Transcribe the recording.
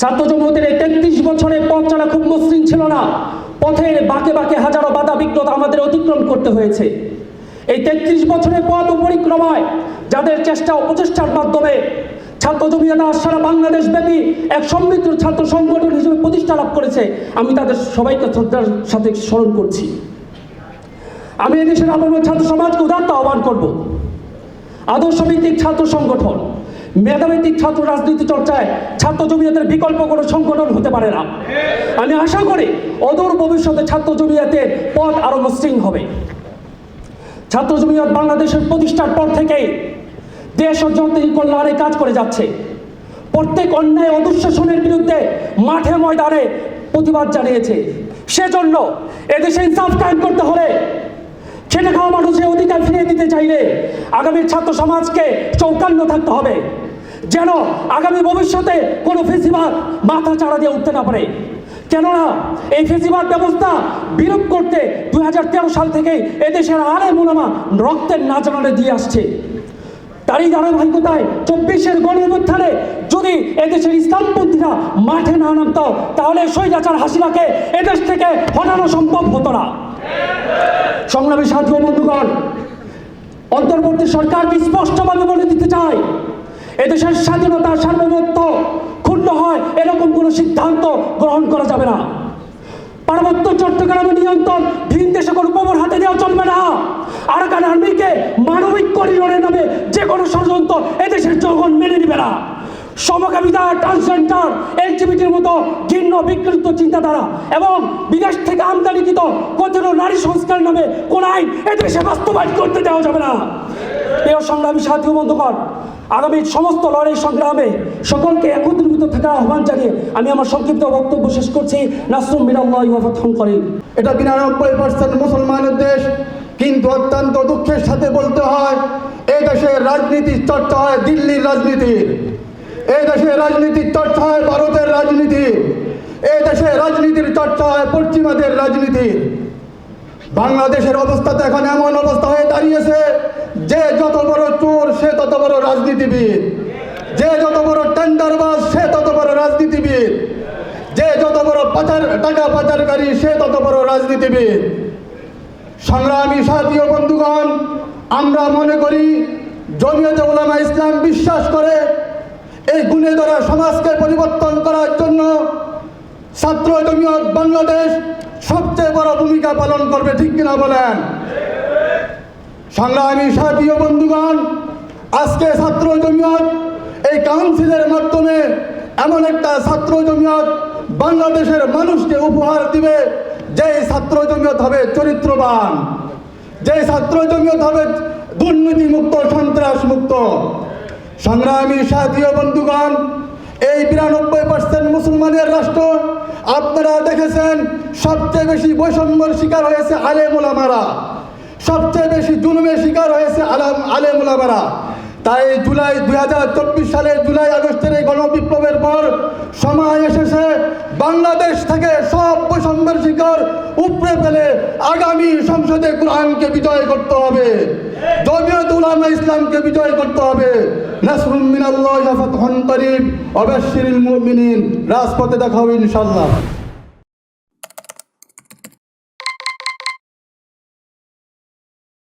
ছাত্র জমতের এই তেত্রিশ বছরের পথ চলা খুব মসৃণ ছিল না। পথের বাঁকে বাঁকে হাজারো বাধা বিঘ্নতা আমাদের অতিক্রম করতে হয়েছে। এই তেত্রিশ বছরের পথ ও পরিক্রমায় যাদের চেষ্টা ও প্রচেষ্টার মাধ্যমে ছাত্র জমিয়ানা সারা বাংলাদেশ ব্যাপী এক সমৃদ্ধ ছাত্র সংগঠন হিসেবে প্রতিষ্ঠা লাভ করেছে, আমি তাদের সবাইকে শ্রদ্ধার সাথে স্মরণ করছি। আমি এদেশের আবহাওয়া ছাত্র সমাজকে উদাত্ত আহ্বান করব। আদর্শভিত্তিক ছাত্র সংগঠন মেধাভিত্তিক ছাত্র রাজনীতি চর্চায় ছাত্র জমিয়াতের বিকল্প কোনো সংগঠন হতে পারে না। আমি আশা করি অদূর ভবিষ্যতে ছাত্র জমিয়াতের পথ আরও মসৃণ হবে। ছাত্র জমিয়ত বাংলাদেশের প্রতিষ্ঠার পর থেকেই দেশ ও জাতির কল্যাণে কাজ করে যাচ্ছে। প্রত্যেক অন্যায় ও দুঃশাসনের বিরুদ্ধে মাঠে ময়দানে প্রতিবাদ জানিয়েছে। সেজন্য এদেশে ইনসাফ কায়েম করতে হলে চাইলে আগামীর ছাত্র সমাজকে চৌকান্ন থাকতে হবে। যেন আগামী ভবিষ্যতে কোনো ফেসিবাদ মাথা চাড়া দিয়ে উঠতে না পারে। কেননা এই ফেসিবাদ ব্যবস্থা বিরোধ করতে দুই হাজার তেরো সাল থেকে এদেশের আরে মোলামা রক্তের নাচনারে দিয়ে আসছে। তারই ধারাবাহিকতায় চব্বিশের গণঅভ্যুত্থানে যদি এদেশের ইসলামপন্থীরা মাঠে না নামতো, তাহলে স্বৈরাচার হাসিনাকে এদেশ থেকে হটানো সম্ভব হতো না। সংগ্রামী ও বন্ধুগণ অন্তর্বর্তী সরকারকে স্পষ্টভাবে বলে দিতে চাই, এদেশের স্বাধীনতা সার্বভৌমত্ব ক্ষুণ্ণ হয়, এরকম কোনো সিদ্ধান্ত গ্রহণ করা যাবে না। পার্বত্য চট্টগ্রামের নিয়ন্ত্রণ ভিন দেশে কোনো কোমর হাতে দেওয়া চলবে না। আরাকান আর্মিকে মানবিক করিডোরের নামে যে কোনো ষড়যন্ত্র এদেশের জনগণ মেনে নেবে না। সমকামিতা ট্রান্সজেন্ডার এলজিবিটির মতো ঘৃণ্য বিকৃত চিন্তাধারা এবং বিদেশ থেকে আমদানিকৃত কথিত নারী সংস্কার নামে কোন আইন এদেশে বাস্তবায়ন করতে দেওয়া যাবে না। প্রিয় সংগ্রামী সাথী ও বন্ধুগণ, আগামী সমস্ত লড়াই সংগ্রামে সকলকে একত্রিত থাকার আহ্বান জানিয়ে আমি আমার সংক্ষিপ্ত বক্তব্য শেষ করছি। নাসরুম মিনাল্লাহ ওয়াফাতহুম করিম। এটা বিরানব্বই পার্সেন্ট মুসলমানের দেশ, কিন্তু অত্যন্ত দুঃখের সাথে বলতে হয়, এই দেশে রাজনীতির চর্চা হয় দিল্লির রাজনীতির। এই দেশে রাজনীতির চর্চা হয় ভারতের রাজনীতি। এই দেশে রাজনীতির চর্চা হয় পশ্চিমাদের রাজনীতির বাংলাদেশের অবস্থা তো এখন এমন অবস্থা হয়ে দাঁড়িয়েছে, যে যত বড় চোর, সে তত বড় রাজনীতিবিদ। যে যত বড় টেন্ডারবাজ, সে তত বড় রাজনীতিবিদ। যে যত বড় পাচার, টাকা পাচারকারী, সে তত বড় রাজনীতিবিদ। সংগ্রামী সাথী বন্ধুগণ, আমরা মনে করি জমিয়তে ওলামা ইসলাম বিশ্বাস করে এই গুণে ধরা সমাজকে পরিবর্তন করার জন্য ছাত্র জমিয়ত বাংলাদেশ সবচেয়ে বড় ভূমিকা পালন করবে, ঠিক কিনা বলেন? সংগ্রামী সাথী বন্ধুগণ, আজকে ছাত্র জমিয়ত এই কাউন্সিলের মাধ্যমে এমন একটা ছাত্র জমিয়ত বাংলাদেশের মানুষকে উপহার দিবে যে ছাত্র জমিয়ত হবে চরিত্রবান। যে ছাত্র জমিয়ত হবে দুর্নীতি মুক্ত সন্ত্রাস মুক্ত সংগ্রামী সাথী ও বন্ধুগণ, এই বিরানব্বই পার্সেন্ট মুসলমানের রাষ্ট্র আপনারা দেখেছেন, সবচেয়ে বেশি বৈষম্যের শিকার হয়েছে আলেমুলামারা সবচেয়ে বেশি জুলুমের শিকার হয়েছে আলাম আলেমুলামারা তাই জুলাই দুই হাজার চব্বিশ সালের জুলাই আগস্টের এই গণবিপ্লবের পর সময় এসেছে বাংলাদেশ থেকে সব বৈষম্যের শিকার উপড়ে ফেলে আগামী সংসদে কোরআনকে বিজয় করতে হবে। উলামা ইসলামকে বিজয় করতে হবে। নাসরুম মিনাল্লাহ ফাতহুন করিম। ওয়া বাশশিরিল মুমিনিন। রাজপথে দেখা হবে ইনশাআল্লাহ।